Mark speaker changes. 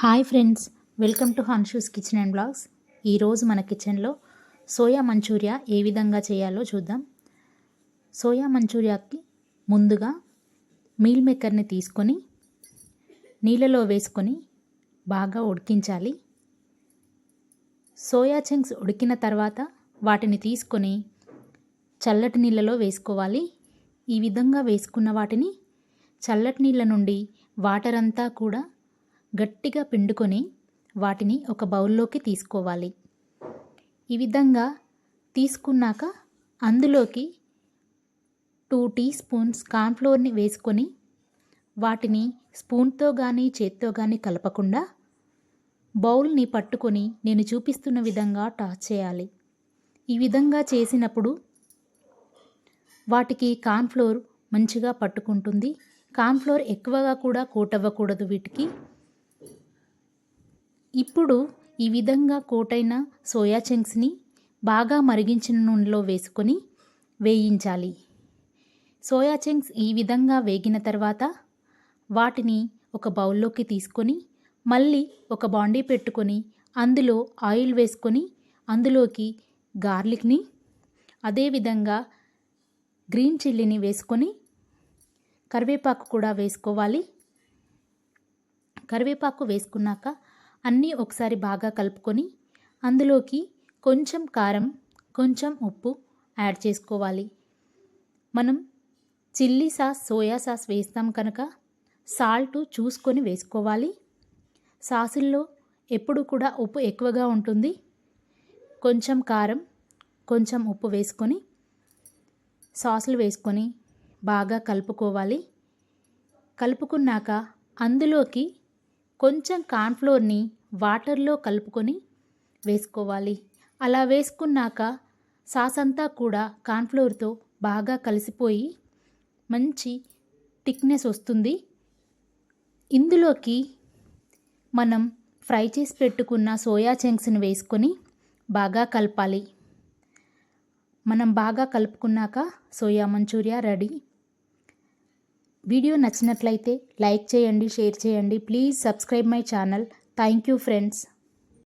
Speaker 1: Hi friends welcome to Hanshu's kitchen and blogs. ఈరోజు మన కిచెన్లో సోయా మంచూరియా ఏ విధంగా చేయాలో చూద్దాం. సోయా మంచూరియాకి ముందుగా మీల్ మేకర్ని తీసుకొని నీళ్ళలో వేసుకొని బాగా ఉడికించాలి. సోయా చంక్స్ ఉడికిన తర్వాత వాటిని తీసుకొని చల్లటి నీళ్ళలో వేసుకోవాలి. ఈ విధంగా వేసుకున్న వాటిని చల్లటి నీళ్ళ నుండి వాటర్ అంతా కూడా గట్టిగా పిండుకొని వాటిని ఒక బౌల్లోకి తీసుకోవాలి. ఈ విధంగా తీసుకున్నాక అందులోకి టూ టీ స్పూన్స్ కాన్ఫ్లోర్ని వేసుకొని వాటిని స్పూన్తో కానీ చేత్తో కానీ కలపకుండా బౌల్ని పట్టుకొని నేను చూపిస్తున్న విధంగా టాస్ చేయాలి. ఈ విధంగా చేసినప్పుడు వాటికి కాన్ఫ్లోర్ మంచిగా పట్టుకుంటుంది. కాన్ఫ్లోర్ ఎక్కువగా కూడా కోటవ్వకూడదు వీటికి. ఇప్పుడు ఈ విధంగా కోటైన సోయా చంక్స్ని బాగా మరిగించిన నూనెలో వేసుకొని వేయించాలి. సోయా చంక్స్ ఈ విధంగా వేగిన తర్వాత వాటిని ఒక బౌల్లోకి తీసుకొని మళ్ళీ ఒక బాండీ పెట్టుకొని అందులో ఆయిల్ వేసుకొని అందులోకి గార్లిక్ని అదేవిధంగా గ్రీన్ చిల్లీని వేసుకొని కరివేపాకు కూడా వేసుకోవాలి. కరివేపాకు వేసుకున్నాక అన్నీ ఒకసారి బాగా కలుపుకొని అందులోకి కొంచెం కారం కొంచెం ఉప్పు యాడ్ చేసుకోవాలి. మనం చిల్లీ సాస్ సోయా సాస్ వేస్తాం కనుక సాల్ట్ చూసుకొని వేసుకోవాలి. సాసుల్లో ఎప్పుడు కూడా ఉప్పు ఎక్కువగా ఉంటుంది. కొంచెం కారం కొంచెం ఉప్పు వేసుకొని సాసులు వేసుకొని బాగా కలుపుకోవాలి. కలుపుకున్నాక అందులోకి కొంచెం కార్న్ఫ్లోర్ని వాటర్లో కలుపుకొని వేసుకోవాలి. అలా వేసుకున్నాక సాస్ అంతా కూడా కార్న్ఫ్లోర్తో బాగా కలిసిపోయి మంచి థిక్నెస్ వస్తుంది. ఇందులోకి మనం ఫ్రై చేసి పెట్టుకున్న సోయా చంక్స్ని వేసుకొని బాగా కలపాలి. మనం బాగా కలుపుకున్నాక సోయా మంచూరియా రెడీ. వీడియో నచ్చినట్లయితే లైక్ చేయండి షేర్ చేయండి. Please subscribe my channel. Thank you friends.